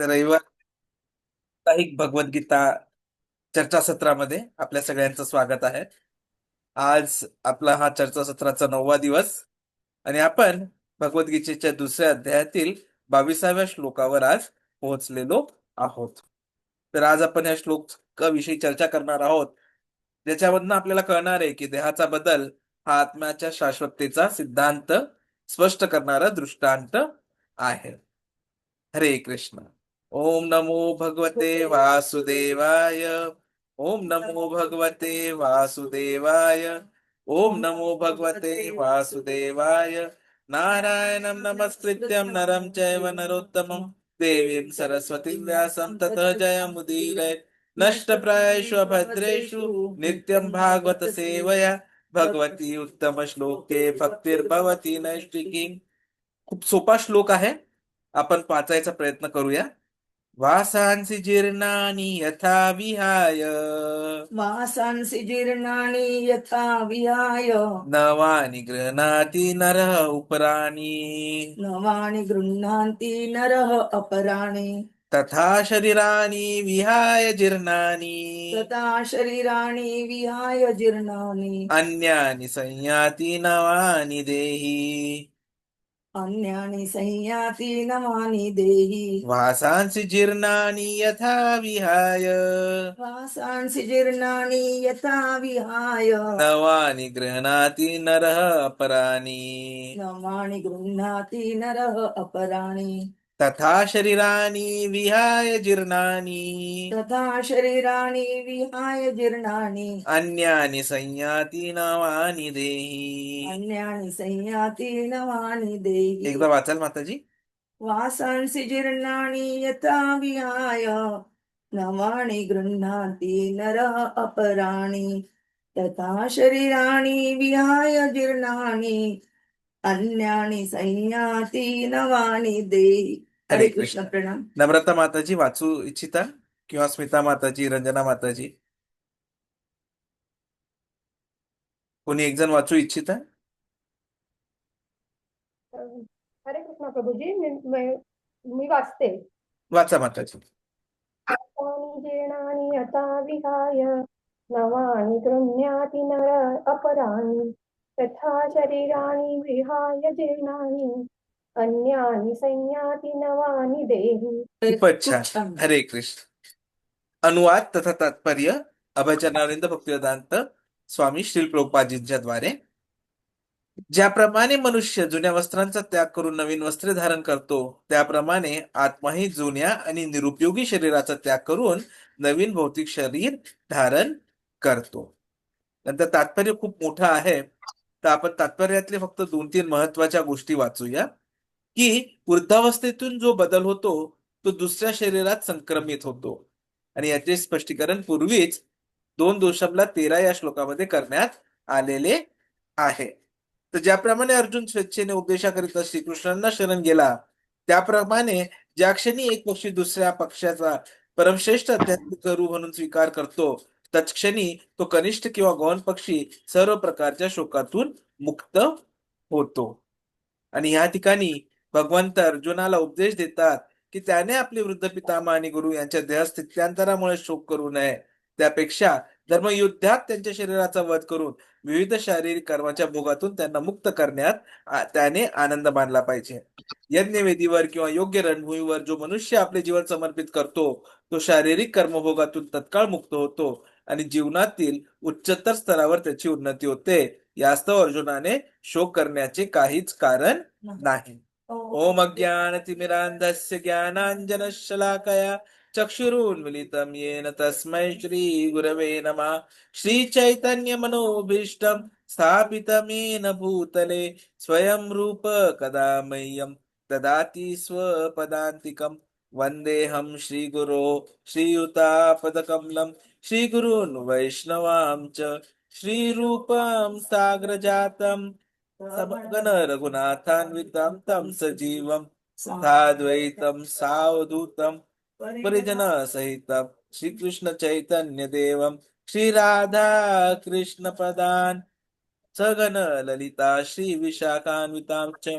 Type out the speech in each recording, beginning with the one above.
तर रविवार साप्ताहिक भगवद्गीता चर्चासत्रामध्ये आपल्या सगळ्यांचं स्वागत आहे. आज आपला हा चर्चासत्राचा नववा दिवस आणि आपण भगवद्गीतेच्या दुसऱ्या अध्यायातील बावीसाव्या श्लोकावर आज पोहोचलेलो आहोत. तर आज आपण या श्लोकाविषयी चर्चा करणार आहोत. ज्याच्यामधनं आपल्याला कळणार आहे की देहाचा बदल हा आत्म्याच्या शाश्वततेचा सिद्धांत स्पष्ट करणारा दृष्टांत आहे. हरे कृष्ण. ओम नमो भगवते वासुदेवाय। ओम नमो भगवते वासुदेवाय। ओम नमो भगवते वासुदेवाय। नारायणं नमस्कृत्यं नरं चैव नरोत्तमं। देवीं सरस्वतीं व्यासं ततः जयमुदीरय नष्टप्रायेषु भद्रेषु नित्यं भागवत सेवया। भगवती उत्तम श्लोके भक्तिर्भवती नैष्टिकी खूप सोपा श्लोक आहे. आपण वाचायचा प्रयत्न करूया. वासांसी जीर्णानि यथा विहाय। वासांसि जीर्णानि यथा विहाय। नवानि गृह्णाति नरः उपराणि नवानि गृह्णान्ति नरः अपराणि। तथा शरीराणि विहाय जीर्णानि। तथा शरीराणि विहाय जीर्णानि। अन्यानि संयाति नवानि देहि। अन्यानि संयाति नवानि देहि। वासांसि जीर्णानि यथा विहाय। वासांसि जीर्णानि यथा विहाय। नवानि गृह्णाति नरः अपराणि। नवानि गृह्णाति नरः अपराणि। तथा शरीराणि विहाय जीर्णानि। तथा शरीराणि विहाय जीर्णानि। अन्यानि संयाति नवानि देहि। अन्यानि संयाति नवानि देहि। एकदा वाचाल माताजी। वासांसि जीर्णानि यथा विहाय नवानि गृह्णाति नरः अपराणि। तथा शरीराणि विहाय जीर्णानि। अन्यानि संयाति नवानि देहि। हरे कृष्ण. प्रणाम. नम्रता माताजी वाचू इच्छिता किंवा स्मिता माताजी रंजना माताजी? कोणी एक जण वाचू इच्छिता? हरे कृष्णा प्रभूजी मी मी- मी वाचते. वाचा माताजी. वासानि जीर्णानि यथा विहाय नवानि गृह्णाति नर अपराणि तथा शरीराणि विहाय जीर्णानि अन्यानि संयाति नवानि देहि। खूपच छान खूप छान. हरे कृष्ण। अनुवाद तथा तात्पर्य अभयचरणानंद भक्तिवेदांत स्वामी श्री प्रभुपादजींच्या द्वारे। ज्याप्रमाणे मनुष्य जुन्या वस्त्रांचा त्याग करून नवीन वस्त्रे धारण करतो त्याप्रमाणे आत्माही जुन्या आणि निरुपयोगी शरीराचा त्याग करून नवीन भौतिक शरीर धारण करतो। नंतर तात्पर्य खूप मोठं आहे तर आपण तात्पर्यातले फक्त दोन तीन महत्त्वाच्या गोष्टी वाचूया। की वृद्धावस्थेतून जो बदल होतो तो दुसऱ्या शरीरात संक्रमित होतो. आणि याचे स्पष्टीकरण पूर्वीच दोन दोषांना तेरा या श्लोकामध्ये करण्यात आलेले आहे. तर ज्याप्रमाणे अर्जुन स्वेच्छेने उपदेशाकरिता श्रीकृष्णांना शरण गेला त्याप्रमाणे ज्या क्षणी एक पक्षी दुसऱ्या पक्षाचा परमश्रेष्ठ आध्यात्मिक गुरु म्हणून स्वीकार करतो तत्क्षणी तो कनिष्ठ किंवा गौण पक्षी सर्व प्रकारच्या शोकातून मुक्त होतो. आणि या ठिकाणी भगवंत अर्जुनाला उपदेश देतात की त्याने आपले वृद्ध पितामह आणि गुरु यांच्या देहस्थित्यांतरामुळे शोक करू नये. त्यापेक्षा धर्मयुद्धात त्यांच्या शरीराचा वध करून विविध शारीरिक कर्माच्या भोगातून त्यांना मुक्त करण्यात त्याने आनंद मानला पाहिजे. यज्ञवेदीवर किंवा योग्य रणभूमीवर जो मनुष्य आपले जीवन समर्पित करतो तो शारीरिक कर्मभोगातून तत्काळ मुक्त होतो आणि जीवनातील उच्चतर स्तरावर त्याची उन्नती होते. यास्तव अर्जुनाने शोक करण्याचे काहीच कारण नाही. ओम अज्ञानतिमिरान्धस्य ज्ञानाञ्जनशलाकया चक्षुरुन्मिलितं येन तस्मै श्रीगुरवे नमः। श्रीचैतन्यमनोभीष्टं स्थापितमेन भूतले स्वयं रूप कदा मह्यं ददाति स्वपदान्तिकं। वन्देऽहं श्रीगुरो श्रीयुतापदकमलं श्रीगुरून् वैष्णवां च श्रीरूपं साग्रजातं समगन रघुनाथान्वितं तं सजीवं साद्वैतं सावधूतं परिजन सहितं श्रीकृष्ण चैतन्य देवं श्रीराधा कृष्ण पदान् सगन ललिता श्री विशाखान्वितां च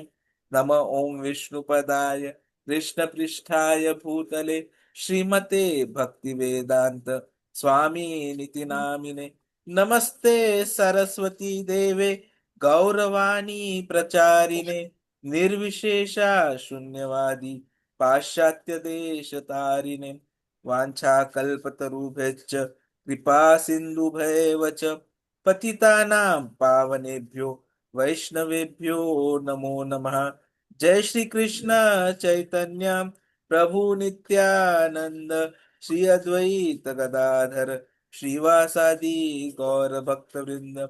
नम ओम विष्णुपदाय कृष्णपृष्ठाय भूतले श्रीमते भक्तिवेदांत स्वामी निती नामिने। नमस्ते सरस्वती देवे। गौरवाणी प्रचारिणे निर्विशेषा शून्यवादी पाश्चात्य देश तारिणे। वाञ्छाकल्पतरुभ्यश्च कृपा सिन्धुभैव च। पतितानां पावनेभ्यो वैष्णवेभ्यो नमो नमः। जय श्री कृष्ण चैतन्य प्रभु नित्यानंद श्री अद्वैत गदाधर श्रीवासादि गौर भक्तवृंद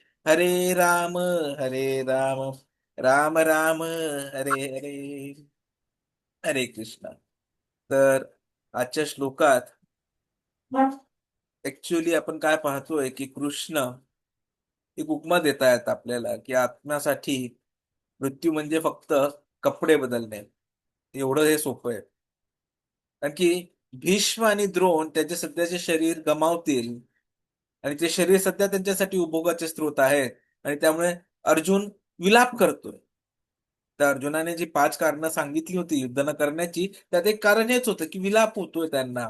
हरे राम हरे राम राम राम हरे हरे हरे कृष्ण. तर आजच्या श्लोकात ऍक्च्युली आपण काय पाहतोय की कृष्ण एक उपमा देत आहेत आपल्याला की आत्म्यासाठी मृत्यू म्हणजे फक्त कपडे बदलणे. एवढं हे सोपं आहे. कारण की भीष्म आणि द्रोण त्याचे सध्याचे शरीर गमावतील आणि ते शरीर सध्या त्यांच्यासाठी उपभोगाचे स्रोत आहे. आणि त्यामुळे अर्जुन विलाप करतोय. तर अर्जुनाने जी पाच कारणं सांगितली होती युद्ध न करण्याची त्यात एक कारण हेच होतं की विलाप होतोय त्यांना.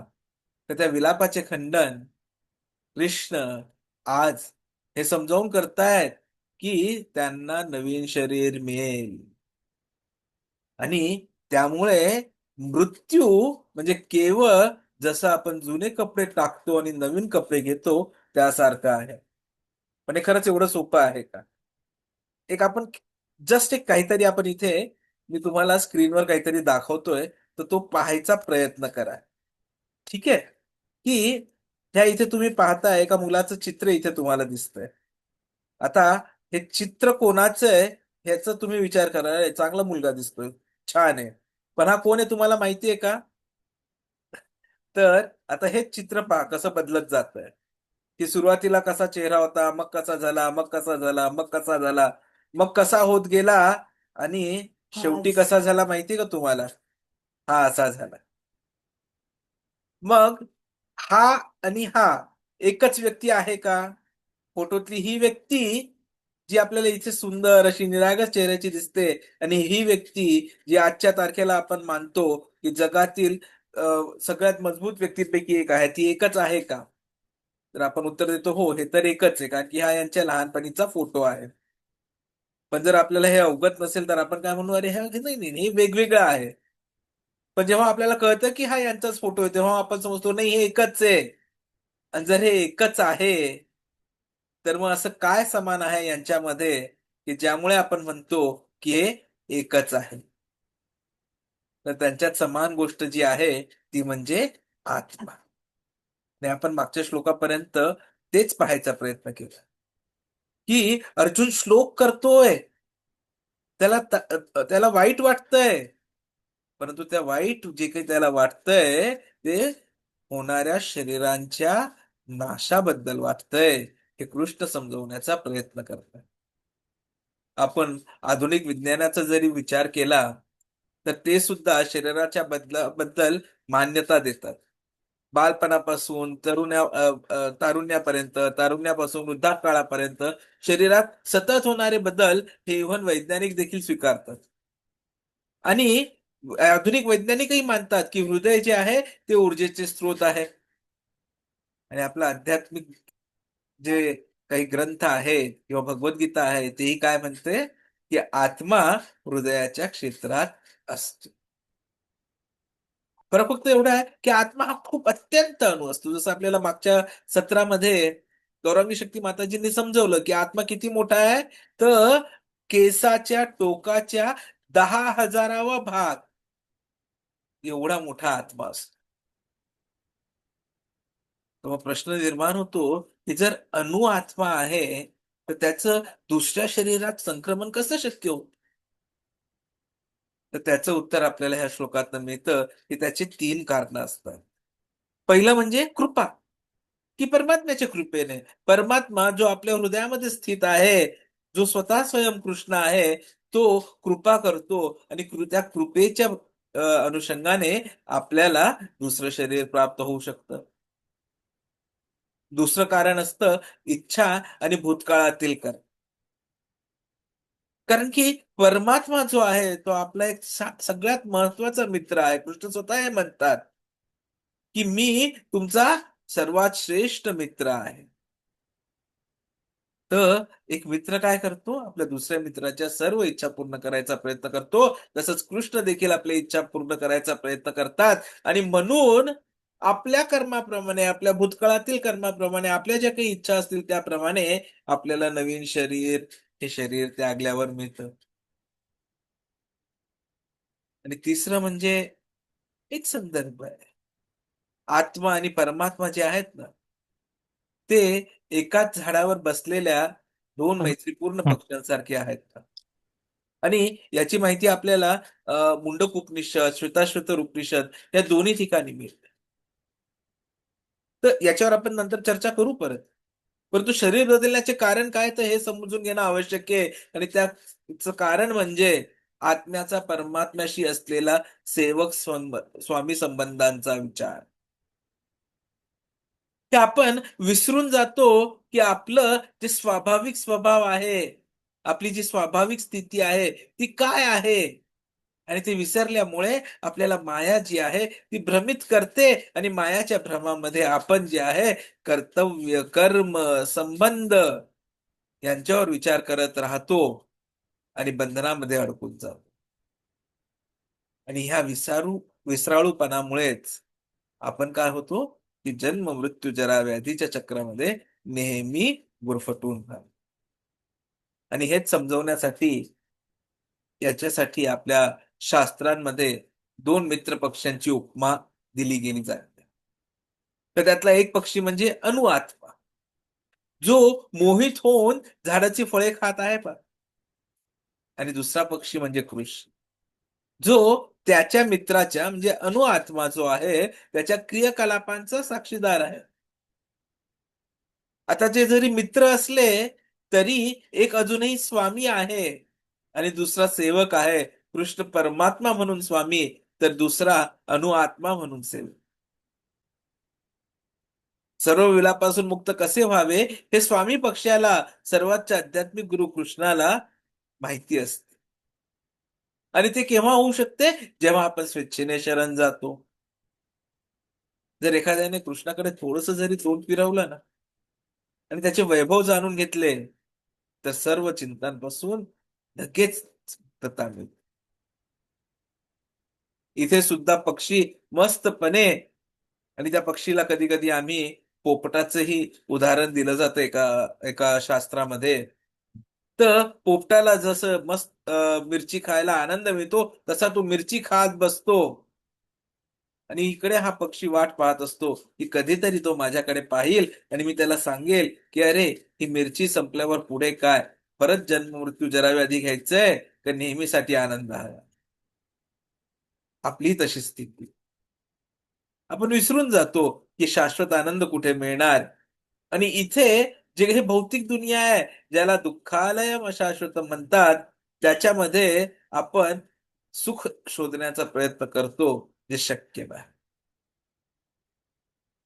तर त्या विलापाचे खंडन कृष्ण आज हे समजावून करतायत की त्यांना नवीन शरीर मिळेल. आणि त्यामुळे मृत्यू म्हणजे केवळ जसं आपण जुने कपडे टाकतो आणि नवीन कपडे घेतो त्यासारखं आहे. पण हे खरंच एवढं सोपं आहे का? एक आपण जस्ट एक काहीतरी आपण इथे मी तुम्हाला स्क्रीनवर काहीतरी दाखवतोय तर तो पाहायचा प्रयत्न करा. ठीक आहे? की ह्या इथे तुम्ही पाहताय एका मुलाचं चित्र इथे तुम्हाला दिसतंय. आता हे चित्र कोणाचं आहे ह्याचा तुम्ही विचार करा. चांगला मुलगा दिसतोय. छान आहे. पण हा कोण आहे तुम्हाला माहिती आहे का? तर आता हे चित्र पहा कसं बदलत जातंय. की सुरुवातीला कसा चेहरा होता मग कसा झाला मग कसा झाला मग कसा झाला मग कसा होत गेला आणि शेवटी कसा झाला माहिती का तुम्हाला? हा असा झाला. मग हा आणि हा एकच व्यक्ती आहे का? फोटोतली ही व्यक्ती जी आपल्याला इथे सुंदर अशी निरागस चेहऱ्याची दिसते आणि ही व्यक्ती जी आजच्या तारखेला आपण मानतो की जगातील सगळ्यात मजबूत व्यक्तीपैकी एक आहे ती एकच आहे का? तर आपण उत्तर देतो हो हे तर एकच आहे कारण की हा यांच्या लहानपणीचा फोटो आहे. पण जर आपल्याला हे अवगत नसेल तर आपण काय म्हणू अरे हे नाही नाही हे वेगवेगळं आहे. पण जेव्हा आपल्याला कळतं की हा यांचाच फोटो आहे तेव्हा आपण समजतो नाही हे एकच आहे. आणि जर हे एकच आहे तर मग असं काय समान आहे यांच्यामध्ये की ज्यामुळे आपण म्हणतो की हे एकच आहे? तर त्यांच्यात समान गोष्ट जी आहे ती म्हणजे आत्मा. आणि आपण मागच्या श्लोकापर्यंत तेच पाहायचा प्रयत्न केला. की अर्जुन श्लोक करतोय. त्याला त्याला वाईट वाटतंय. परंतु त्या वाईट जे काही त्याला वाटतंय ते होणाऱ्या शरीरांच्या नाशाबद्दल वाटतंय हे कृष्ण समजवण्याचा प्रयत्न करतोय आपण आधुनिक विज्ञानाचा जरी विचार केला तर ते सुद्धा शरीराच्या बदलाबद्दल मान्यता देतात. बालपणापासून तरुण्या तारुण्यापर्यंत तारुण्यापासून वृद्धाकाळापर्यंत शरीरात सतत होणारे बदल हे इव्हन वैज्ञानिक देखील स्वीकारतात. आणि आधुनिक वैज्ञानिकही मानतात की हृदय जे आहे ते ऊर्जेचे स्रोत आहे. आणि आपलं आध्यात्मिक जे काही ग्रंथ आहेत किंवा भगवद्गीता आहे तेही काय म्हणते की आत्मा हृदयाच्या क्षेत्रात असतो. फरक फक्त एवढा आहे की आत्मा हा खूप अत्यंत अणु असतो. जसं आपल्याला मागच्या सत्रामध्ये गौरांगी शक्ती माताजींनी समजवलं की आत्मा किती मोठा आहे तर केसाच्या टोकाच्या दहा हजारावा भाग एवढा मोठा आत्मा असतो. प्रश्न निर्माण होतो की जर अणु आत्मा आहे तर त्याचं दुसऱ्या शरीरात संक्रमण कसं शक्य होतं? तर त्याचं उत्तर आपल्याला ह्या श्लोकात मिळतं की त्याची तीन कारण असतात. पहिलं म्हणजे कृपा. की परमात्म्याच्या कृपेने. परमात्मा जो आपल्या हृदयामध्ये स्थित आहे जो स्वतः स्वयं कृष्ण आहे तो कृपा करतो आणि त्या कृपेच्या अनुषंगाने आपल्याला दुसरं शरीर प्राप्त होऊ शकतं. दुसरं कारण असतं इच्छा आणि भूतकाळातील कर्म. कारण की परमात्मा जो आहे तो आपला एक सगळ्यात महत्त्वाचा मित्र आहे. कृष्ण स्वतः हे म्हणतात की मी तुमचा सर्वात श्रेष्ठ मित्र आहे. तर एक मित्र काय करतो? आपल्या दुसऱ्या मित्राच्या सर्व इच्छा पूर्ण करायचा प्रयत्न करतो. तसंच कृष्ण देखील आपल्या इच्छा पूर्ण करायचा प्रयत्न करतात. आणि म्हणून आपल्या कर्माप्रमाणे आपल्या भूतकाळातील कर्माप्रमाणे आपल्या ज्या काही इच्छा असतील त्याप्रमाणे आपल्याला नवीन शरीर हे शरीर त्यागल्यावर मिळतं. आणि तिसरं म्हणजे एक संदर्भ आहे. आत्मा आणि परमात्मा जे आहेत ना ते एकाच झाडावर बसलेल्या दोन मैत्रीपूर्ण पक्ष्यांसारखे आहेत. आणि याची माहिती आपल्याला अं, मुंडक उपनिषद श्वेताश्वेतर उपनिषद या दोन्ही ठिकाणी मिळते. तर याच्यावर आपण नंतर चर्चा करू परत. परंतु शरीर बदलण्याचे कारण काय तर हे समजून घेणं आवश्यक आहे. आणि त्याचं कारण म्हणजे आत्म्याचा परमात्म्याशी असलेला सेवक स्वंब- स्वामी संबंधांचा विचार. ते आपण विसरून जातो की आपलं जे स्वाभाविक स्वभाव आहे आपली जी स्वाभाविक स्थिती आहे ती काय आहे? आणि ते विसरल्यामुळे आपल्याला माया जी आहे ती भ्रमित करते आणि मायाच्या भ्रमामध्ये आपण जे आहे कर्तव्य कर्म संबंध यांच्यावर विचार करत राहतो आणि बंधनामध्ये अडकून जातो. आणि ह्या विसारू विसराळूपणामुळेच आपण काय होतो की जन्म मृत्यू जरा व्याधीच्या चक्रामध्ये नेहमी गुरफटून राहतो. आणि हेच समजवण्यासाठी याच्यासाठी आपल्या शास्त्रांमध्ये दोन मित्र पक्ष्यांची उपमा दिली गेली जाते. तर त्यातला एक पक्षी म्हणजे अनुआत्मा जो मोहित होऊन झाडाची फळे खात आहे पा आणि दुसरा पक्षी म्हणजे कृषी. जो त्याच्या मित्राच्या म्हणजे अनुआत्मा जो आहे त्याच्या क्रियाकलापांचा साक्षीदार आहे. आता जे जरी मित्र असले तरी एक अजूनही स्वामी आहे. आणि दुसरा सेवक आहे. कृष्ण परमात्मा म्हणून स्वामी तर दुसरा अनुआत्मा म्हणून सेव. सर्व विलापासून मुक्त कसे व्हावे हे स्वामी पक्षाला सर्वात आध्यात्मिक गुरु कृष्णाला माहिती असते. आणि ते केव्हा होऊ शकते? जेव्हा आपण स्वेच्छेने शरण जातो. जर एखाद्याने कृष्णाकडे थोडस जरी तोंड फिरवलं ना आणि त्याचे वैभव जाणून घेतले तर सर्व चिंतांपासून लगेच मुक्तता मिळते. इथे सुद्धा पक्षी मस्तपणे आणि त्या पक्षीला कधी कधी आम्ही पोपटाचंही उदाहरण दिलं जातं एका एका शास्त्रामध्ये. तर पोपटाला जसं मस्त मिरची खायला आनंद मिळतो तसा तो मिरची खात बसतो. आणि इकडे हा पक्षी वाट पाहत असतो की कधीतरी तो माझ्याकडे पाहिल आणि मी त्याला सांगेल की अरे ही मिरची संपल्यावर पुढे काय? परत जन्म मृत्यू जरा घ्यायचंय का नेहमीसाठी आनंद हवा आपली तशी स्थिती. आपण विसरून जातो की शाश्वत आनंद कुठे मिळणार? आणि इथे जे हे भौतिक दुनिया आहे ज्याला दुःखालय अशाश्वत म्हणतात त्याच्यामध्ये आपण सुख शोधण्याचा प्रयत्न करतो जे शक्य नाही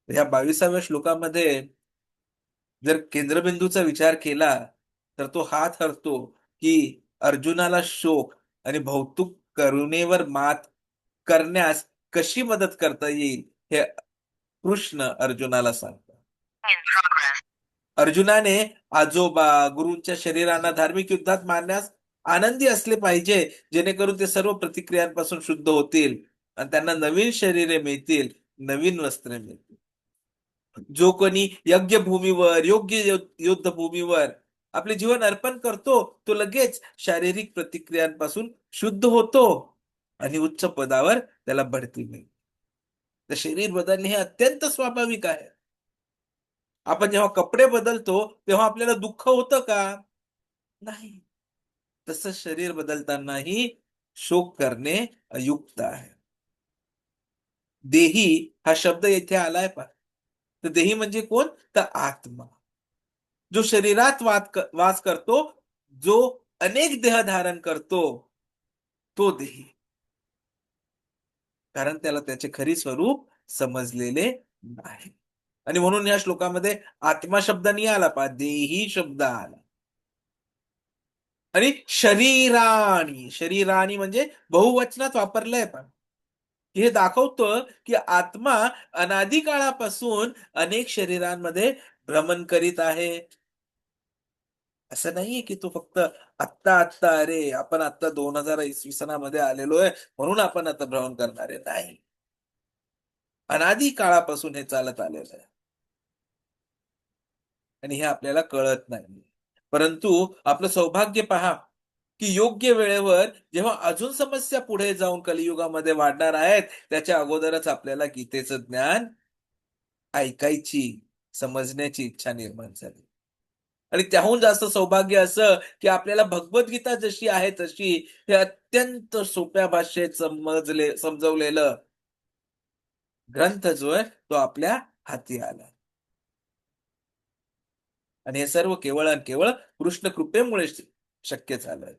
या बावीसाव्या श्लोकामध्ये जर केंद्रबिंदूचा विचार केला तर तो हा ठरतो की अर्जुनाला शोक आणि भौतिक करुणेवर मात करण्यास कशी मदत करता येईल हे कृष्ण अर्जुनाला सांगतात. अर्जुनाने आजोबा गुरुंच्या शरीरांना धार्मिक युद्धात मारण्यास आनंदी असले पाहिजे जेणेकरून ते सर्व प्रतिक्रियांपासून शुद्ध होतील आणि त्यांना नवीन शरीरे मिळतील नवीन वस्त्रे मिळतील. जो कोणी यज्ञभूमीवर योग्य युद्ध- युद्धभूमीवर आपले जीवन अर्पण करतो तो लगेच शारीरिक प्रतिक्रियांपासून शुद्ध होतो. आणि उच्च पदावर त्याला बढती मिळते तर शरीर बदलणे हे अत्यंत स्वाभाविक आहे. आपण जेव्हा कपडे बदलतो, तेव्हा आपल्याला दुःख होतं का? नाही. तसं शरीर बदलतानाही शोक करणे अयुक्त आहे. देही हा शब्द येथे आलाय पा तर देही म्हणजे कोण? तर आत्मा. जो शरीरात वास करतो, जो अनेक देह धारण करतो तो देही. कारण त्याला त्याचे खरी स्वरूप समजलेले नाही. आणि म्हणून या श्लोकामध्ये आत्मा शब्द नाही आला पा देही शब्द आला. आणि शरीराणी शरीराणी म्हणजे बहुवचनात वापरलंय पण. हे दाखवतं की आत्मा अनादी काळापासून अनेक शरीरांमध्ये भ्रमण करीत आहे. असं नाहीये की तो फक्त आत्ता आत्ता अरे आपण आत्ता दोन हजार इसवी सणामध्ये आलेलो आहे म्हणून आपण आता भ्रमण करणार आहे. नाही. अनादी काळापासून हे चालत आलेलं आहे. आणि हे आपल्याला कळत नाही. परंतु आपलं सौभाग्य पहा की योग्य वेळेवर जेव्हा अजून समस्या पुढे जाऊन कलियुगामध्ये वाढणार आहेत त्याच्या अगोदरच आपल्याला गीतेचं ज्ञान ऐकायची समजण्याची इच्छा निर्माण झाली. आणि त्याहून जास्त सौभाग्य असं की आपल्याला भगवद्गीता जशी आहे तशी हे अत्यंत सोप्या भाषेत समजले समजवलेलं ग्रंथ जो आहे तो आपल्या हाती आला. आणि हे सर्व केवळ आणि केवळ कृष्ण कृपेमुळे शक्य झालं.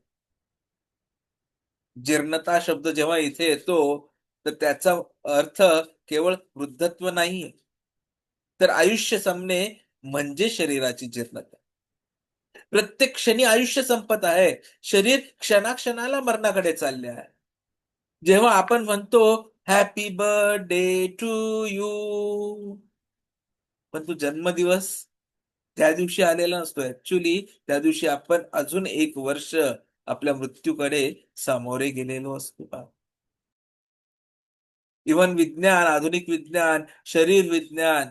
जीर्णता शब्द जेव्हा इथे येतो तर त्याचा अर्थ केवळ वृद्धत्व नाही तर आयुष्य संपणे म्हणजे शरीराची जीर्णता. प्रत्येक क्षणी आयुष्य संपत आहे. शरीर क्षणाक्षणाला मरणाकडे चालले आहे. जेव्हा आपण म्हणतो हॅपी बर्थडे टू यू पण तो जन्मदिवस त्या दिवशी आलेला नसतो. ऍक्च्युली त्या दिवशी आपण अजून एक वर्ष आपल्या मृत्यूकडे सामोरे गेलेलो असतो. इवन विज्ञान आधुनिक विज्ञान शरीर विज्ञान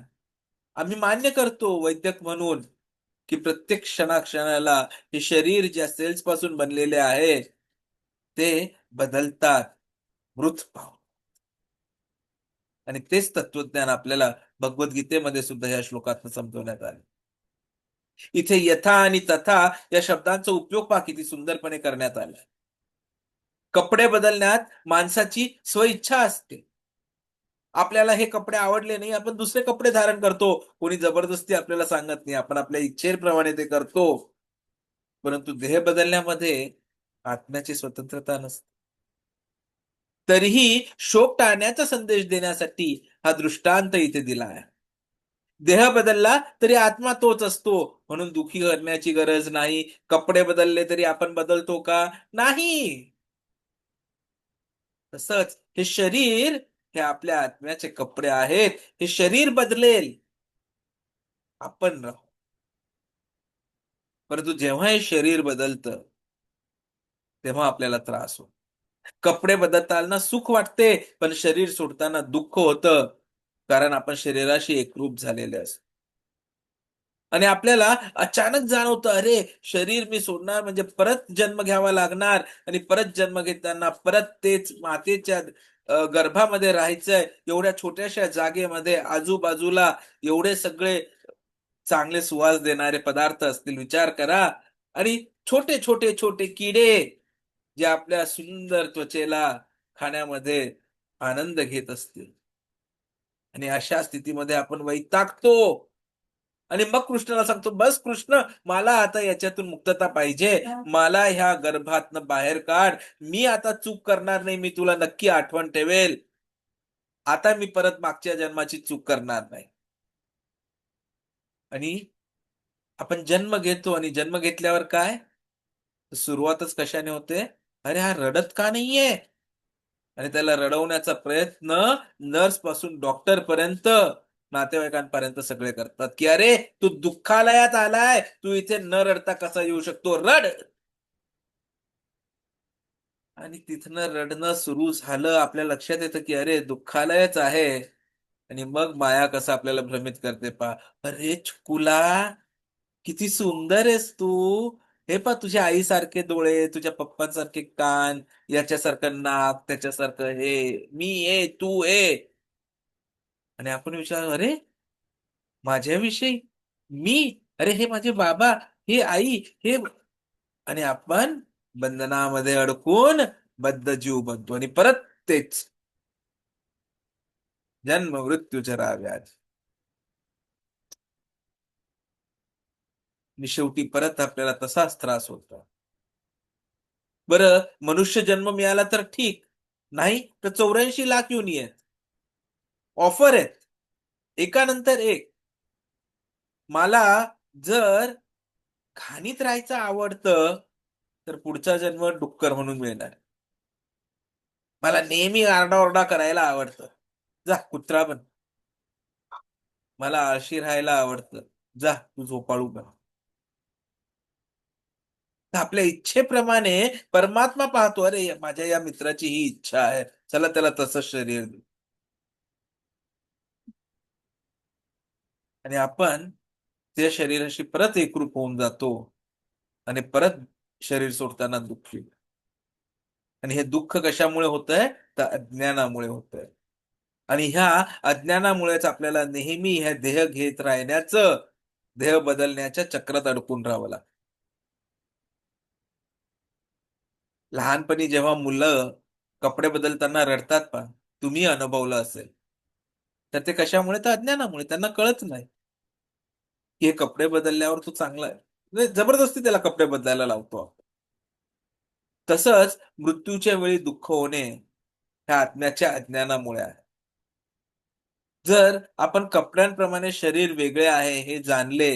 आम्ही मान्य करतो वैद्यक म्हणून. की प्रत्येक क्षणाक्षणाला हे शरीर ज्या सेल्सपासून बनलेले आहे ते बदलतात. मृत पाव आणि तेच तत्वज्ञान आपल्याला भगवद्गीतेमध्ये सुद्धा या श्लोकात समजवण्यात आले. इथे यथा आणि तथा या शब्दांचा उपयोग पहा किती सुंदरपणे करण्यात आला. कपडे बदलण्यात माणसाची स्वइच्छा असते. आपल्याला हे कपडे आवडले नाही आपण दुसरे कपडे धारण करतो. कोणी जबरदस्ती आपल्याला सांगत नाही आपण आपल्या इच्छेप्रमाणे ते करतो. परंतु देह बदलण्यामध्ये आत्म्याची स्वतंत्रता नसते. तरीही शोक टाळण्याचा संदेश देण्यासाठी हा दृष्टांत इथे दिला आहे. देह बदलला तरी आत्मा तोच असतो. म्हणून दुखी करण्याची गरज नाही. कपडे बदलले तरी आपण बदलतो का? नाही. तसंच हे शरीर हे आपल्या आत्म्याचे कपडे आहेत हे शरीर बदलेल. आपण राहू. परंतु जेव्हा हे शरीर बदलतं तेव्हा आपल्याला त्रास होतो. कपडे बदलताना सुख वाटते पण शरीर सोडताना दुःख होतं कारण आपण शरीराशी एकरूप झालेले असतो. आणि आपल्याला अचानक जाणवतं अरे शरीर मी सोडणार म्हणजे परत जन्म घ्यावा लागणार आणि परत जन्म घेताना परत तेच मातेच्या गर्भामध्ये राहायचंय एवढ्या छोट्याशा जागेमध्ये आजूबाजूला एवढे सगळे चांगले सुवास देणारे पदार्थ असतील विचार करा. आणि छोटे छोटे छोटे किडे जे आपल्या सुंदर त्वचेला खाण्यामध्ये आनंद घेत असतील. आणि अशा स्थितीमध्ये आपण वैतागतो. आणि मग कृष्णाला सांगतो बस कृष्ण मला आता याच्यातून मुक्तता पाहिजे. मला ह्या गर्भातनं बाहेर काढ. मी आता चूक करणार नाही मी तुला नक्की आठवण ठेवेल. आता मी परत मागच्या जन्माची चूक करणार नाही. आणि आपण जन्म घेतो आणि जन्म घेतल्यावर काय? सुरुवातच कशाने होते? अरे हा रडत का नाहीये? आणि त्याला रडवण्याचा प्रयत्न नर्सपासून डॉक्टर पर्यंत नातेवाईकांपर्यंत सगळे करतात की अरे तू दुःखालयात आलाय तू इथे न रडता कसा येऊ शकतो? रड! आणि तिथनं रडणं सुरू झालं आपल्या लक्षात येतं की अरे दुःखालयच आहे. आणि मग माया कसं आपल्याला भ्रमित करते पा अरे छकुला किती सुंदर आहेस तू. हे पा तुझ्या आईसारखे डोळे तुझ्या पप्पांसारखे कान याच्यासारखं नाक त्याच्यासारखं हे. मी ए तू ए आणि आपण विचार अरे माझ्याविषयी? मी? अरे हे माझे बाबा हे आई हे आणि आपण बंधनामध्ये अडकून बद्ध जीव बनतो आणि परत तेच जन्म मृत्यू जरा व्याज शेवटी परत आपल्याला तसाच त्रास होतो. बरं मनुष्य जन्म मिळाला तर ठीक. नाही तर चौऱ्याऐंशी लाख युनी आहेत. ऑफर आहेत. एकानंतर एक. मला जर खाणीत राहायचं आवडतं तर पुढचा जन्म डुक्कर म्हणून मिळणार. मला नेहमी आरडाओरडा करायला आवडतं. जा कुत्रा पण मला आळशी राहायला आवडतं. जा तू झोपाळू बन. आपल्या इच्छेप्रमाणे परमात्मा पाहतो. अरे माझ्या या मित्राची ही इच्छा आहे. चला त्याला तसं शरीर देऊ. आणि आपण त्या शरीराशी परत एकरूप होऊन जातो आणि परत शरीर सोडताना दुःखी. आणि हे दुःख कशामुळे होत आहे तर अज्ञानामुळे होत आहे आणि ह्या अज्ञानामुळेच आपल्याला नेहमी ह्या देह घेत राहण्याचं देह बदलण्याच्या चक्रात अडकून राहावं लागतं. लहानपणी जेव्हा मुलं कपडे बदलताना रडतात पण तुम्ही अनुभवलं असेल. तर ते कशामुळे? तर अज्ञानामुळे. त्यांना कळत नाही. हे कपडे बदलल्यावर तू चांगला आहे. म्हणजे जबरदस्ती त्याला कपडे बदलायला लावतो आपण. तसंच मृत्यूच्या वेळी दुःख होणे ह्या आत्म्याच्या अज्ञानामुळे आहे. जर आपण कपड्यांप्रमाणे शरीर वेगळे आहे हे जाणले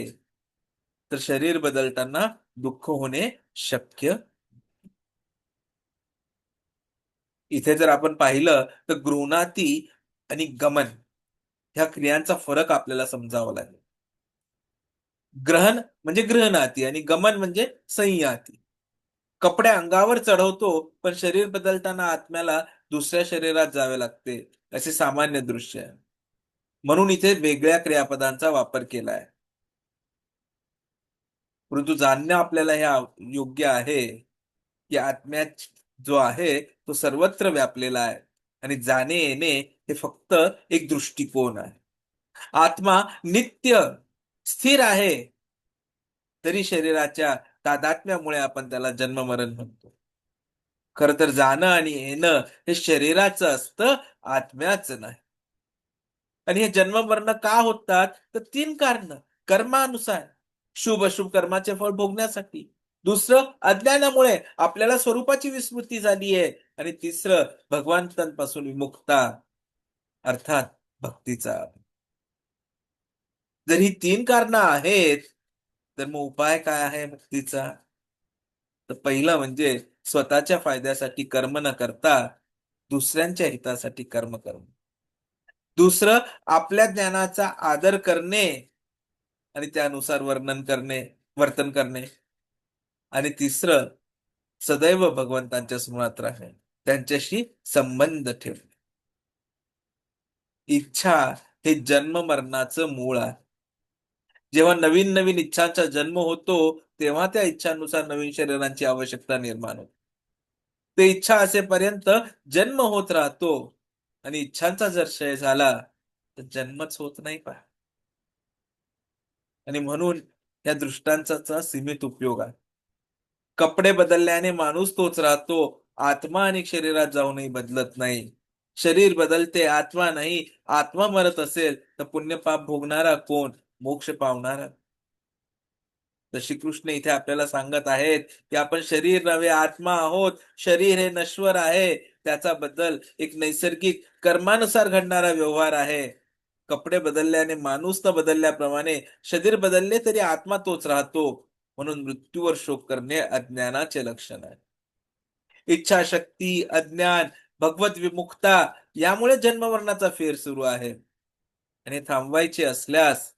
तर शरीर बदलताना दुःख होणे शक्य इथे जर आपण पाहिलं तर गृहणाती आणि गमन ह्या क्रियांचा फरक आपल्याला समजावा लागेल. ग्रहण म्हणजे ग्रहणाती आणि गमन म्हणजे संयाती. कपडे अंगावर चढवतो पण शरीर बदलताना आत्म्याला दुसऱ्या शरीरात जावे लागते असे सामान्य दृश्य आहे. म्हणून इथे वेगळ्या क्रियापदांचा वापर केला आहे. परंतु जाणणं आपल्याला हे योग्य आहे की आत्म्या जो आहे तो सर्वत्र व्यापलेला आहे आणि जाणे येणे हे फक्त एक दृष्टिकोन आहे. आत्मा नित्य स्थिर आहे. तरी शरीराच्या तादात्म्यामुळे आपण त्याला जन्ममरण म्हणतो. खर तर जाणं आणि येणं हे शरीराचं असतं आत्म्याचं नाही. आणि हे जन्ममरण का होतात? तर तीन कारण. कर्मानुसार. शुभ अशुभ कर्माचे फळ भोगण्यासाठी. दुसरं अज्ञानामुळे आपल्याला स्वरूपाची विस्मृती झाली आहे आणि तिसरं भगवंतांपासून विमुक्ता अर्थात भक्तीचा जर ही तीन कारण आहेत तर मग उपाय काय आहे मुक्तीचा? तर पहिलं म्हणजे स्वतःच्या फायद्यासाठी कर्म न करता दुसऱ्यांच्या हितासाठी कर्म करणे. दुसरं आपल्या ज्ञानाचा आदर करणे आणि त्यानुसार वर्णन करणे वर्तन करणे. आणि तिसरं सदैव भगवंतांच्या स्मरणात राहणे त्यांच्याशी संबंध ठेवणे. इच्छा हे जन्म मरणाचं मूळ आहे. जेव्हा नवीन नवीन इच्छांचा जन्म होतो तेव्हा त्या इच्छांनुसार नवीन शरीरांची आवश्यकता निर्माण होते. ते इच्छा असेपर्यंत जन्म होत राहतो आणि इच्छांचा जर क्षय झाला तर जन्मच होत नाही पहा. आणि म्हणून या दृष्टांचा सीमित उपयोग आहे. कपडे बदलल्याने माणूस तोच राहतो. आत्मा आणि शरीरात जाऊनही बदलत नाही. शरीर बदलते आत्मा नाही. आत्मा मरत असेल तर पुण्य पाप भोगणारा कोण? मोक्ष पावणार. तर श्रीकृष्ण इथे आपल्याला सांगत आहेत की आपण शरीर नव्हे आत्मा आहोत शरीर हे नश्वर आहे. त्याचा बदल एक नैसर्गिक कर्मानुसार घडणारा व्यवहार आहे. कपडे बदलल्याने माणूस न बदलल्याप्रमाणे शरीर बदलले तरी आत्मा तोच राहतो. म्हणून मृत्यूवर शोक करणे अज्ञानाचे लक्षण आहे. इच्छाशक्ती अज्ञान भगवत विमुक्ता यामुळे जन्मवर्णाचा फेर सुरू आहे. आणि थांबवायचे असल्यास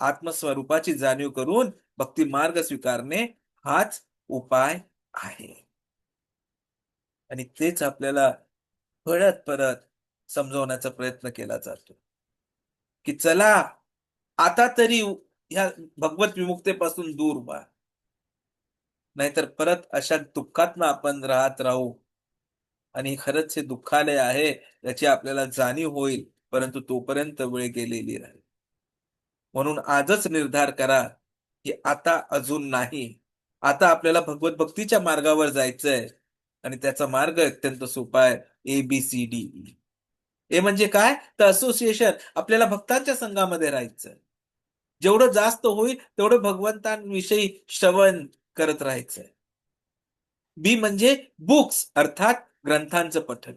आत्मस्वरूपाची जाणीव करून भक्ती मार्ग स्वीकारणे हाच उपाय आहे. आणि तेच आपल्याला परत परत समजवण्याचा प्रयत्न केला जातो. की चला आता तरी ह्या भगवत विमुक्तेपासून दूर व्हा. नाहीतर परत अशा दुःखात आपण राहत राहू. आणि खरंच हे दुःखालय आहे याची आपल्याला जाणीव होईल परंतु तोपर्यंत वेळ गेलेली राहील. म्हणून आजच निर्धार करा की आता अजून नाही. आता आपल्याला भगवत भक्तीच्या मार्गावर जायचंय. आणि त्याचा मार्ग अत्यंत सोपा आहे. A B C D E A म्हणजे काय? तर असोसिएशन आपल्याला भक्तांच्या संघामध्ये राहायचं जेवढं जास्त होईल तेवढं भगवंतांविषयी श्रवण करत राहायचंय. बी म्हणजे बुक्स अर्थात ग्रंथांचं पठन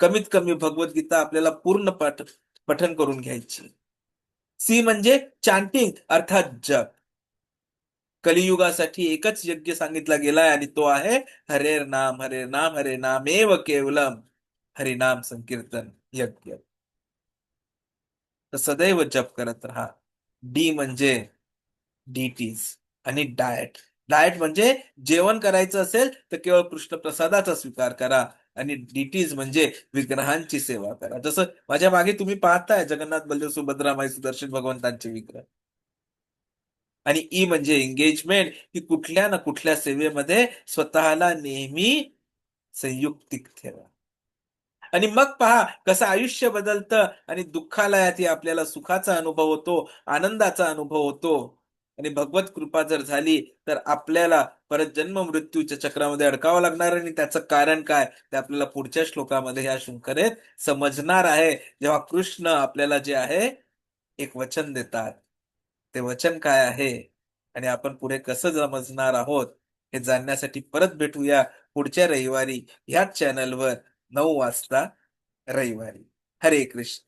कमीत कमी भगवद्गीता आपल्याला पूर्ण पाठ पठन करून घ्यायची. सी म्हणजे चांटिंग अर्थात जप कलियुगासाठी एकच यज्ञ सांगितला गेलाय आणि तो आहे हरेर नाम हरे नाम हरे नाम एव केवलम हरिनाम संकीर्तन यज्ञ. तर सदैव जप करत राहा. डी म्हणजे डीटीज आणि डाएट डाएट म्हणजे जेवण करायचं असेल तर केवळ कृष्ण प्रसादाचा स्वीकार करा. आणि डीटीज म्हणजे विग्रहांची सेवा करा. जसं माझ्या मागे तुम्ही पाहताय जगन्नाथ बलदेव सुभद्रा माई सुदर्शन भगवंतांचे विग्रह. आणि ई म्हणजे एंगेजमेंट ही कुठल्या ना कुठल्या सेवेमध्ये स्वतःला नेहमी संयुक्तिक ठेवा. आणि मग पहा कसं आयुष्य बदलतं आणि दुःखालयात आपल्याला सुखाचा अनुभव होतो आनंदाचा अनुभव होतो. आणि भगवत कृपा जर झाली तर आपल्याला परत जन्म मृत्यूच्या चक्रामध्ये अडकावं लागणार आणि त्याचं कारण काय? ते आपल्याला पुढच्या श्लोकामध्ये ह्या शृंखलेत समजणार आहे. जेव्हा कृष्ण आपल्याला जे आहे एक वचन देतात. ते वचन काय आहे? आणि आपण पुढे कसं समजणार आहोत? हे जाणण्यासाठी परत भेटूया पुढच्या रविवारी ह्याच चॅनलवर नऊ वाजता रविवारी. हरे कृष्ण.